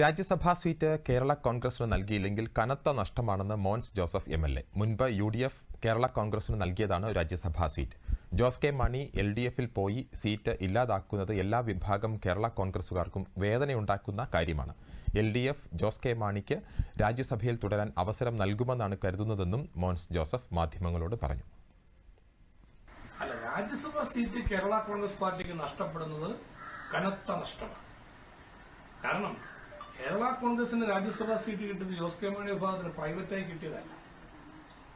രാജ്യസഭാ seat Kerala കോൺഗ്രസിന് നൽകിയില്ലെങ്കിൽ കനത്ത നഷ്ടമാണെന്ന് Mons Joseph M L A. മുൻപ് യു ഡി എഫ് കേരള കോൺഗ്രസിന് നൽകിയതാണ് Rajya Sabha seat. Jose K Mani L D എഫിൽ പോയി സീറ്റ് ഇല്ലാതാക്കുന്നത് എല്ലാ വിഭാഗം കേരള കോൺഗ്രസുകാർക്കും വേദനയുണ്ടാക്കുന്ന കാര്യമാണ്. L D F Jose K മാണിക്ക് രാജ്യസഭയിൽ തുടരാൻ അവസരം നൽകുമെന്നാണ് കരുതുന്നതെന്നും മോൻസ് ജോസഫ് മാധ്യമങ്ങളോട് പറഞ്ഞു. അല്ല രാജ്യസഭാ സീറ്റ് കേരള കോൺഗ്രസ് പാർട്ടിക്ക് നഷ്ടപ്പെടുന്നത് കനത്ത നഷ്ടമാണ്. കാരണം കേരള കോൺഗ്രസിന് രാജ്യസഭാ സീറ്റ് കിട്ടിയത് ജോസ് കെ മാണി വിഭാഗത്തിന് പ്രൈവറ്റായി കിട്ടിയതല്ല.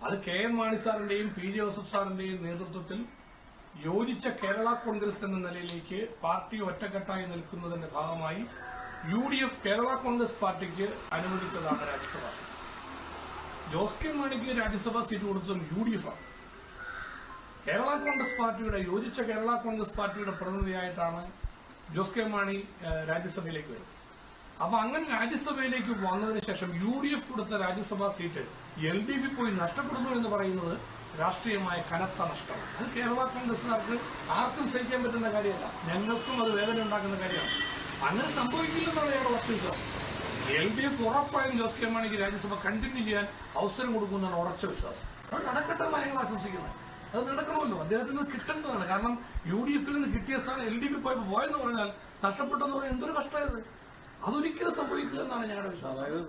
അത് കെ എം മാണി സാറിന്റെയും പി ജോസഫ് സാറിന്റെയും നേതൃത്വത്തിൽ യോജിച്ച കേരള കോൺഗ്രസ് എന്ന നിലയിലേക്ക് പാർട്ടി ഒറ്റക്കെട്ടായി നിൽക്കുന്നതിന്റെ ഭാഗമായി U D F Kerala Congress പാർട്ടിക്ക് അനുവദിച്ചതാണ് രാജ്യസഭാ സീറ്റ്. ജോസ് കെ മാണിക്ക് രാജ്യസഭാ സീറ്റ് കൊടുത്തതും യു ഡി എഫ് ആണ്. കേരള കോൺഗ്രസ് പാർട്ടിയുടെ യോജിച്ച കേരള കോൺഗ്രസ് പാർട്ടിയുടെ പ്രതിനിധിയായിട്ടാണ് ജോസ് കെ മാണി രാജ്യസഭയിലേക്ക് വരുന്നത്. അപ്പൊ അങ്ങനെ രാജ്യസഭയിലേക്ക് വന്നതിന് ശേഷം യു ഡി എഫ് കൊടുത്ത Rajya Sabha seat L D P പോയി നഷ്ടപ്പെടുന്നു എന്ന് പറയുന്നത് രാഷ്ട്രീയമായ കനത്ത നഷ്ടമാണ്. അത് കേരള കോൺഗ്രസുകാർക്ക് ആർക്കും സഹിക്കാൻ പറ്റുന്ന കാര്യമല്ല. ഞങ്ങൾക്കും അത് വേദന ഉണ്ടാക്കുന്ന കാര്യമാണ്. അങ്ങനെ സംഭവിക്കില്ലെന്നാണ് ഞങ്ങളുടെ വസ്തുവിശ്വാസം വിശ്വാസം. എൽ ഡി എഫ് ഉറപ്പായും ജോസ് കെ മാണിക്ക് രാജ്യസഭ കണ്ടിന്യൂ ചെയ്യാൻ അവസരം കൊടുക്കുന്നതാണ് ഉറച്ച വിശ്വാസം. അത് നടക്കട്ടെ ഞങ്ങൾ ആശംസിക്കുന്നത് അത് നടക്കണമല്ലോ. അദ്ദേഹത്തിന് കിട്ടേണ്ടതാണ്. കാരണം യു ഡി എഫിൽ നിന്ന് കിട്ടിയ സ്ഥാനം എൽ ഡി പി പോയപ്പോൾ പോയെന്ന് പറഞ്ഞാൽ നഷ്ടപ്പെട്ടെന്ന് പറഞ്ഞാൽ എന്തൊരു കഷ്ടമായത്? അതൊരിക്കലും സംഭവിക്കില്ലെന്നാണ് ഞങ്ങളുടെ വിശ്വാസം.